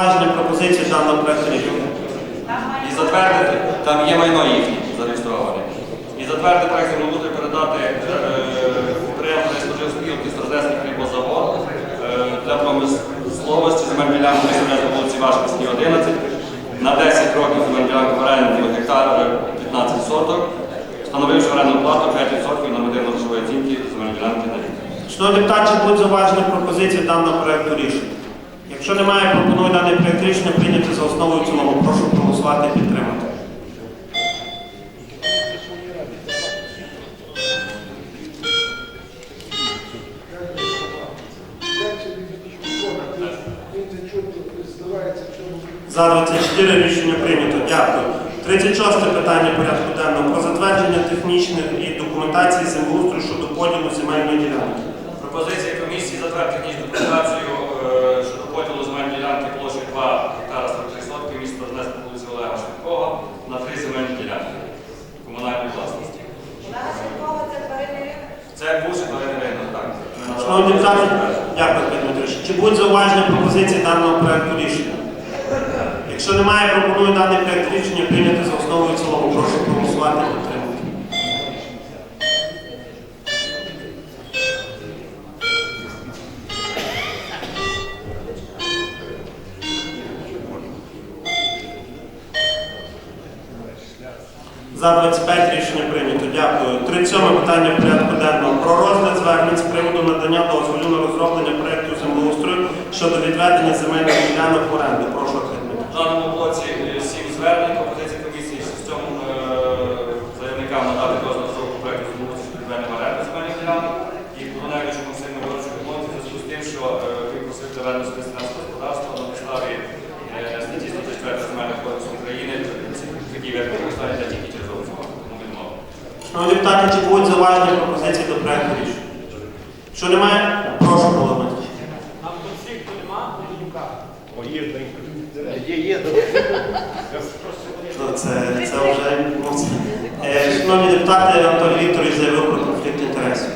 Пропозиції даного проекту рішення. І затвердити, там є майно їхнє зареєстроване. І затвердити проект землеустрою передати е, підприємству споживспілки Стародесний хлібозавод е, для промисловості земель ділянки представляє вулиці Вашківській 11 на 10 років земель ділянки в оренді гектар 15 соток, встановивши орендну плату 5% нормативно грошової оцінки земель ділянки на рік. Шановні депутати, чи будуть зауваження пропозиції даного проекту рішення? Якщо немає, пропоную даний проект рішення прийняти за основу і цілому. Прошу проголосувати і підтримати. За 24 рішення прийнято. Дякую. 36 питання порядку денного про затвердження технічних і документації землеустрою щодо поділу земельної ділянки. Пропозиція комісії затвердити технічну документацію е, щодо поділу земельної ділянки площею 2 гектара 43 сотки міста Донець по вулиці Олега Швидкого на три земельні ділянки комунальної власності. Це бувший тваринний ринок, так. Ми депутати, дякую, Дмитрович. Чи будуть зауваження пропозиції даного проекту рішення? Якщо немає, пропоную даний проект рішення прийняти за основу і цілому. Прошу проголосувати За 25 рішення прийнято. Дякую. 37 питання порядку денного. Про розгляд звернень з приводу надання дозволу на розроблення проєкту землеустрою щодо відведення земельних ділянок в оренду. Прошу Дмитро. В даному блоці е, сім звернень, пропозиція комісії шістьом е, заявникам надати дозвіл на розробку проекту землеустрою щодо відведення в оренду земельних ділянок. І виконавчу Максиму Борочу відмовити в зв'язку з тим, що е, він просив доведення спеціального господарства на підставі е, статті 134 Земельного кодексу України. Ці такі верхні використання тільки через аукціон. Тому відмовити. Шановні депутати, чи будуть зауваження пропозиції до проекту рішення? Що немає, прошу голосувати. Нам конфлікту. Є, є, Ну, Це, це вже ну, це. Е, Шановні депутати, Анатолій Вікторович заявив про конфлікт інтересів.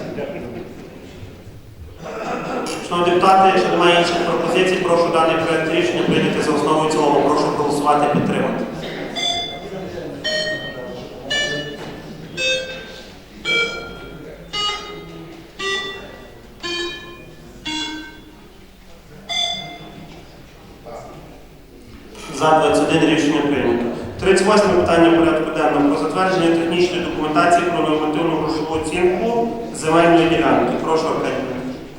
Шановні депутати, якщо немає інших пропозицій, прошу даний проект рішення прийняти за основу і в цілому. Прошу проголосувати і підтримати. За 21 рішення прийнято. 38 питання порядку денного про затвердження технічної документації про нормативну грошову оцінку земельної ділянки. Прошу Аркадій.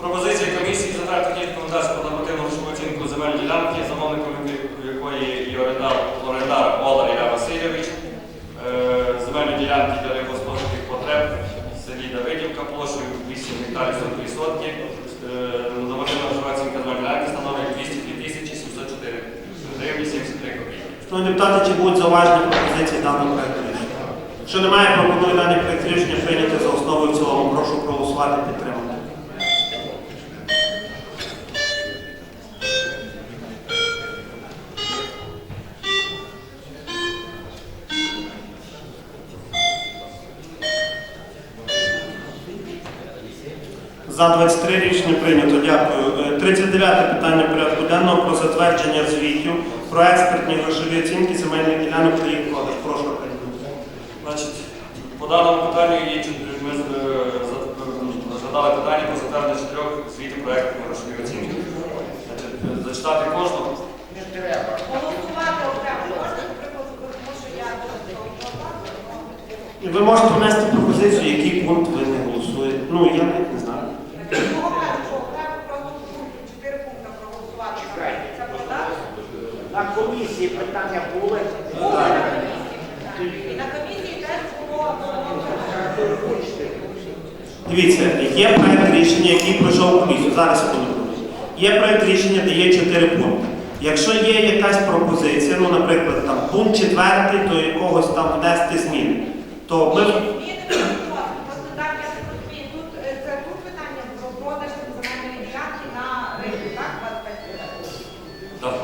Пропозиція комісії затвердити технічну документацію про нормативну грошову оцінку земельної ділянки, замовником якої є орендар, Олар Ілля Васильович. Е, Земельні ділянки для рибосподарських потреб в селі Давидівка площею 8 гектарів 42 сотки. Е, Нормативна грошова оцінка земельної ділянки становить 202 тисячі 704 гривні 73 копійки. Шановні депутати, чи будуть зауважені пропозиції даного проекту рішення? Якщо немає, пропоную даний проект рішення прийняти за основу і в цілому. Прошу проголосувати підтримати. За 23 рішення прийнято. Дякую. Е, 39 питання порядку денного про затвердження звітів про експертні грошові оцінки земельних ділянок та їх продаж. Прошу. Значить, по даному питанню є ми е, за- е, розглядали питання про затвердження чотирьох звітів проєктів грошової оцінки. Значить, е, зачитати не треба. І ви можете внести пропозицію, який пункт ви не голосуєте. Ну, я навіть не знаю. Того кажу, що окремо просто пункти, чотири пункти проголосувати. Це продати. На комісії питання були. Були на комісії. І на комісії теж було Дивіться, є проєкт рішення, який пройшов комісію. Зараз я буду говорити. Є проєкт рішення, де є чотири пункти. Якщо є якась пропозиція, ну, наприклад, там пункт четвертий, до якогось там внести зміни, то ми зміни проголосувати. Просто так, я так розумію, тут е, це тут питання про продаж земельної ділянки на ринку, так? 25 Так.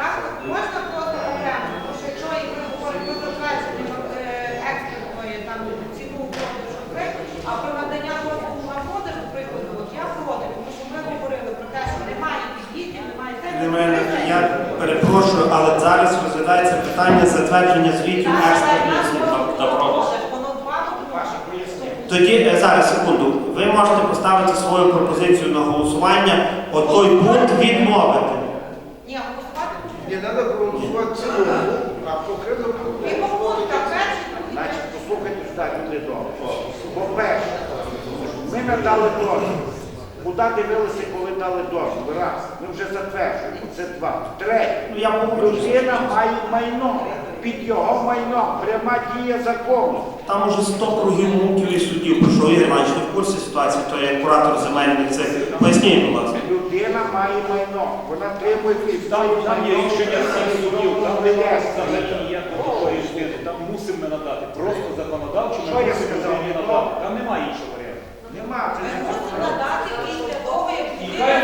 Так, можна просто окремо, тому що якщо і ми говоримо про затвердження е, експертної там ціну продажу проекту, а про надання дозволу на продаж, наприклад, от я проти, тому що ми говорили про те, що немає під'їздів, немає це. для мене я пере- перепрошую, але зараз розглядається питання затвердження звітів експертних служб. Та. Тоді е, зараз секунду. Ви можете поставити свою пропозицію на голосування, от той пункт відмовити. Ні, голосувати Не треба проголосувати цілому, а другий, Значить, послухайте сюди, люди добре. По-перше, ми не дали дозвіл. Куди дивилися, дали дозвіл? Раз. Ми вже затверджуємо. Це два. Третє. Ну я. Людина має майно. Під його майном пряма дія закону. Там уже 100 кругів муків і судів. Про що Ігор Іванович, ви в курсі ситуації, то як куратор земельних цих. Поясніть, будь ласка. Людина має майно. Вона під Там, там є рішення всіх судів, там немає Там взагалі мусимо ми надати. Просто законодавчо Що я мусимо сказав? надати. Там немає іншого варіанту. Нема. Це ж Можна надати після того, як І людина хай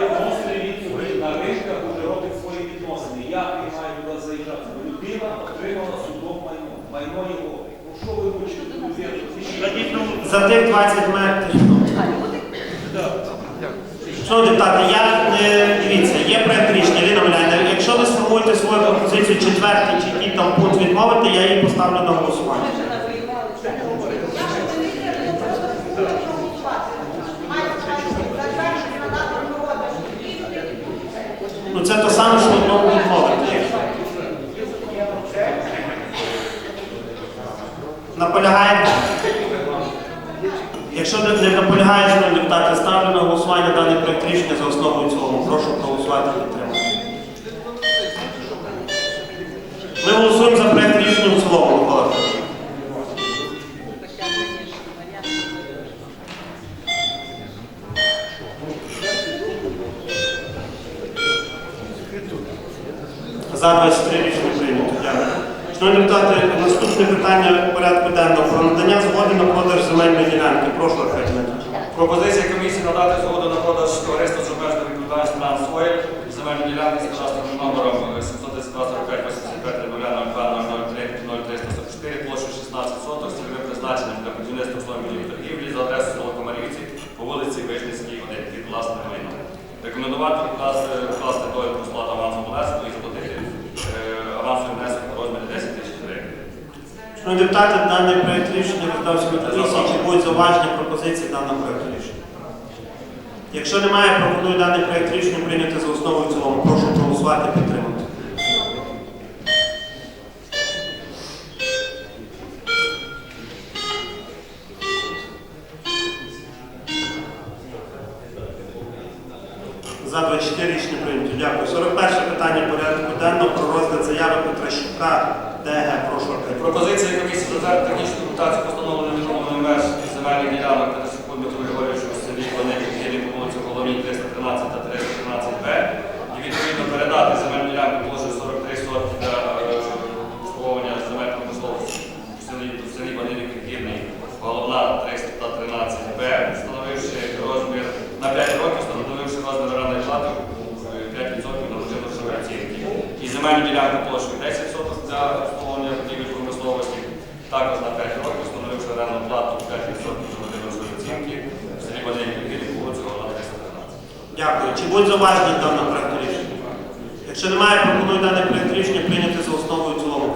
відносини, відносини на ринках уже робить свої відносини. Як він має туди заїжджати? Людина отримала судом майно. Майно його. Ну що ви хочете? За тих 20 метрів. Шановні депутати, я е, дивіться, є проект рішення, Ліна Миляйна. Якщо ви сформуєте свою пропозицію четвертий чи який там пункт відмовити, я її поставлю на голосування. Я пропозиція, ну, просто проголосувати. Мається на увазі затвердження надати продаж відповідь. Ну це те саме, що одному відмовити. Наполягаєте? Якщо не, не наполягає, шановні депутати, ставлю на голосування даний проєкт рішення за основу цього. Прошу проголосувати і підтримати. Номером 732 85 03 площу 16 соток з цільовим призначенням для будівництва основної торгівлі за адресою село Комарівці по вулиці Вишницькій, 1 під власним майном. Рекомендувати вкласти, довідку сплату авансу внеску і заплатити е, авансовий внесок у розмірі 10 тисяч гривень. Шановні депутати, даний проект рішення роздався на комісії. Чи будуть зауваження пропозиції даного проекту рішення? Якщо немає, пропоную даний проект рішення прийняти за основу і цілому. Прошу проголосувати підтримати. За 24 рішення прийнято. Дякую. 41 питання порядку денного про розгляд заяви Петращука ДГ. Прошу. Пропозиція комісії затвердити технічну документацію постановлення відновленої меж земельних ділянок та секунду Григорьовичу в селі Великий Києві по вулиці Головній 313 та 313 Б і відповідно передати земельну ділянку площею 43 сотки для е, обслуговування земель промисловості в селі, в селі Валерій Кирний, головна 313 Б, встановивши розмір на 5 років, встановивши розмір орендної плати е, 5% на грошової оцінки. І земельну ділянку площею 10 соток для обслуговування будівель промисловості, також на 5 років, встановивши орендну плату 5% на грошової оцінки в селі Валерій Кирний, по вулиці Головна 313. Дякую. Чи будуть зауваження до даного проекту рішення? Якщо немає, пропоную даний проект рішення прийняти за основу і в цілому.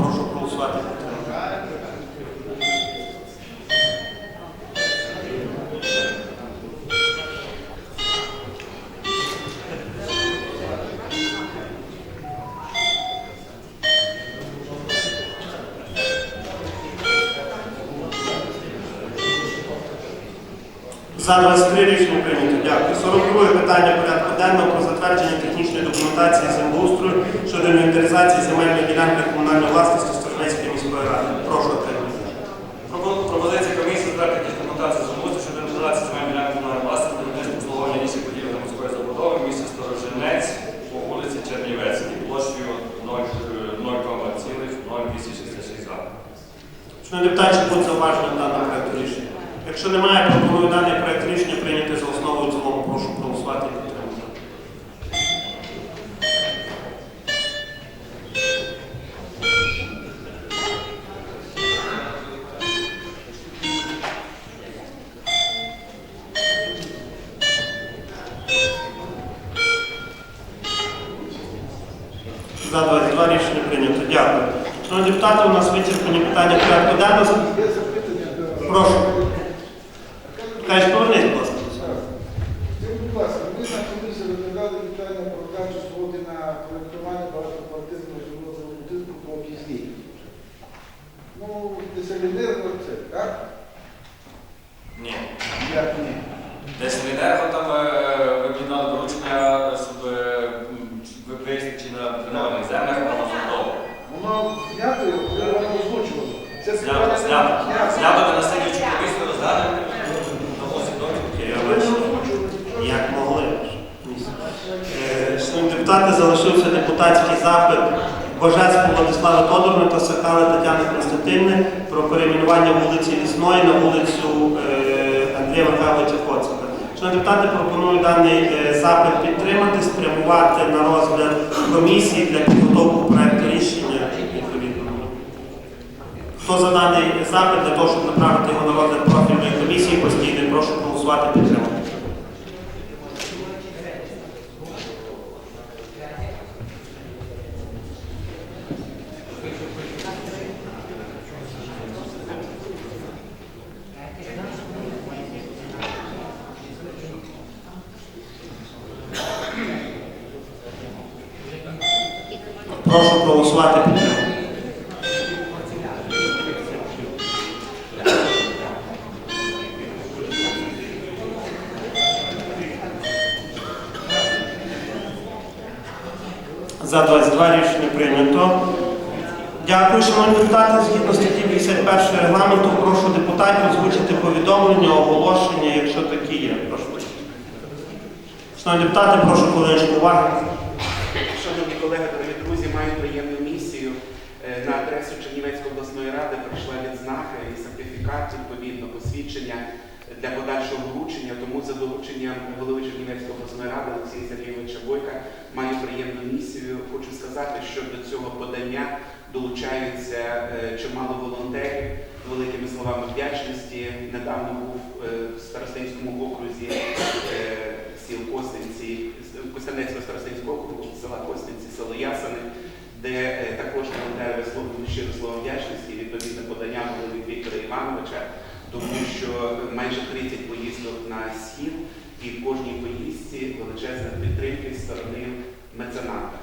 І. За 23 рішення прийнято. Дякую. 42 питання порядку денного про затвердження технічної документації землеустрою щодо інвентаризації земельної ділянки комунальної власності депутати, у нас вичерпані питання порядку денного. Прошу. Кажеш, повернись, будь ласка. Скажіть, будь ласка, ми на комісії розглядали питання про дачу згоди на проєктування багатоквартирного житлового будинку по об'їзній. Ну, десалінерго це, так? Ні. Як ні? Десь в Енерго там е, ви мені дали доручення, щоб е, м, ви вияснили, чи на тренованих землях воно готово. Воно знято, вже воно озвучувало. Це Знято, питання знято. знято. Знято ви на слідчу комісію розглянемо. Тому свідомі. Я Ви не бачу. озвучували. що- Як могли. Е, Шановні депутати, залишився депутатський запит Божецького Владислава Тодорна та Сакали Тетяни Константинівни про перейменування вулиці Лісної на вулицю е, Андрія Михайловича Коцика. Шановні депутати, пропоную даний е, запит підтримати, спрямувати на розгляд комісії для підготовки проекту рішення відповідно. Хто за даний запит для того, щоб направити його на розгляд профільної комісії постійно прошу проголосувати підтримати. Прошу проголосувати підтримати. За 22 рішення прийнято. Дякую, шановні депутати. Згідно статті 51 регламенту, прошу депутатів озвучити повідомлення, оголошення, якщо такі є. Прошу. Шановні депутати, прошу хвилиночку уваги. Шановні колеги, дорогі маю приємну місію. Е, На адресу Чернівецької обласної ради прийшла відзнака і сертифікат, відповідно, посвідчення для подальшого вручення. Тому за дорученням голови Чернівецької обласної ради Олексія Сергійовича Бойка маю приємну місію. Хочу сказати, що до цього подання долучаються е, чимало волонтерів великими словами вдячності. Недавно був е, в Старостинському окрузі сіл Костинці, Костянецького Старостинського округу, села Костинці, село Ясени, де е, також волонтери висловлюють щиро слово вдячності відповідне подання від Віктора Івановича, тому що майже 30 поїздок на схід і в кожній поїздці величезна підтримка з сторони мецената.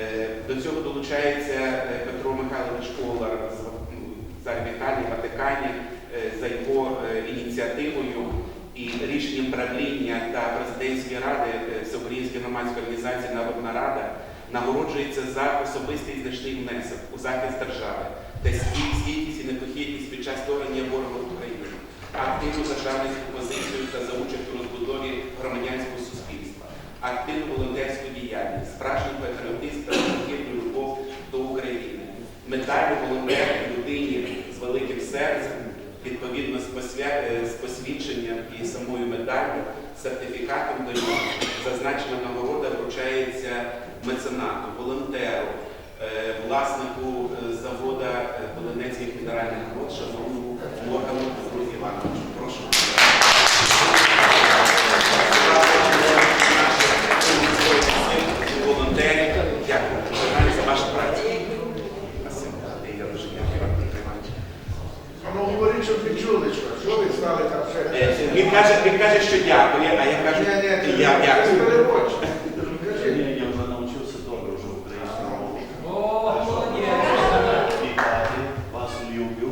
Е, До цього долучається е, Петро Михайлович Колар з м, зараз Ватикані, за його ініціативою і рішенням правління та президентської ради Всеукраїнської громадської організації Народна Рада нагороджується за особистий значний внесок у захист держави та стій- стійкість і непохитність під час створення ворога України, активну державницьку позицію та за участь у розбудові громадянського суспільства, активну волонтерську діяльність, справжній патріотизм та непохитну любов до України, медалю волонтера людині з великим серцем, відповідно е, з посвідченням і самою медаллю, сертифікатом до нього. Зазначена нагорода вручається меценату, волонтеру, е, власнику е, завода е, Долинецьких мінеральних вод, шановному Локану Петру Івановичу. Прошу. Волонтерів, дякую Дякую за вашу працю. Спасибо. Я дуже дякую вам, Петро Іванович. А ну говоріть, щоб ви чули, що, що ви стали там ще? Е, Він каже, що дякує, а я кажу, я дякую. переводь. Кажи. Я вже навчився добре вже українською мовою. Вітати, вас люблю,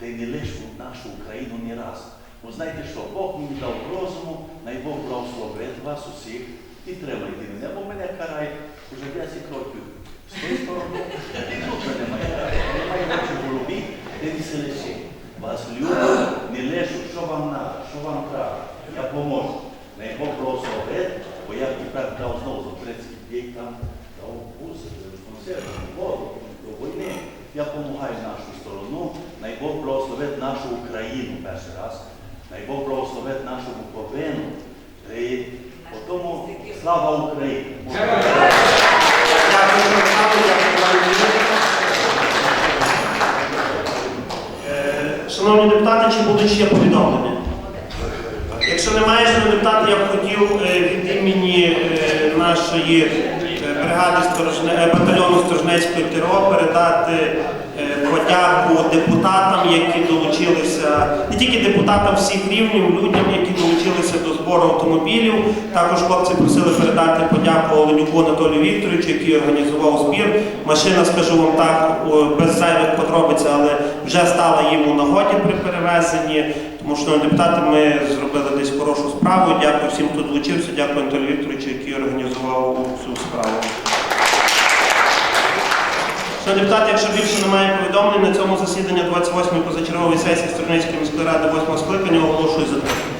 та й не лишу нашу Україну ні раз. Бо знаєте що, Бог мені дав розуму, най Бог благословить вас усіх і тримайте мене, бо мене карають вже 10 років. З тої сторони, і тут мене немає. Немає очі в голові, де не се лиши. Вас люблю, не лишу, що вам треба, що вам треба. Я поможу. Най Бог благословить, бо я тепер дав знову за 30 дав буси, концерти, воду, до війни. Я допомагаю нашу сторону, най Бог благословить нашу Україну перший раз, най Бог благословить нашу Буковину, і тому слава Україні! Е, Шановні депутати, чи будуть ще повідомлення? Якщо немає, шановні депутати, я б хотів е, від імені е, нашої бригади Сторожне- е, батальйону Сторожнецької ТРО передати е, подяку депутатам, які долучилися, не тільки депутатам всіх рівнів, людям, які долучилися до збору автомобілів. Також хлопці просили передати подяку Оленюку Анатолію Вікторовичу, який організував збір. Машина, скажу вам так, без зайвих подробиць, але вже стала їм у нагоді при перевезенні. Тому що депутати ми зробили десь хорошу справу. Дякую всім, хто долучився. Дякую Анатолію Вікторовичу, який організував цю справу. Шановні депутати, якщо більше немає повідомлень, на цьому засіданні 28-ї позачергової сесії Стерницької міської ради 8 скликання оголошую закритим.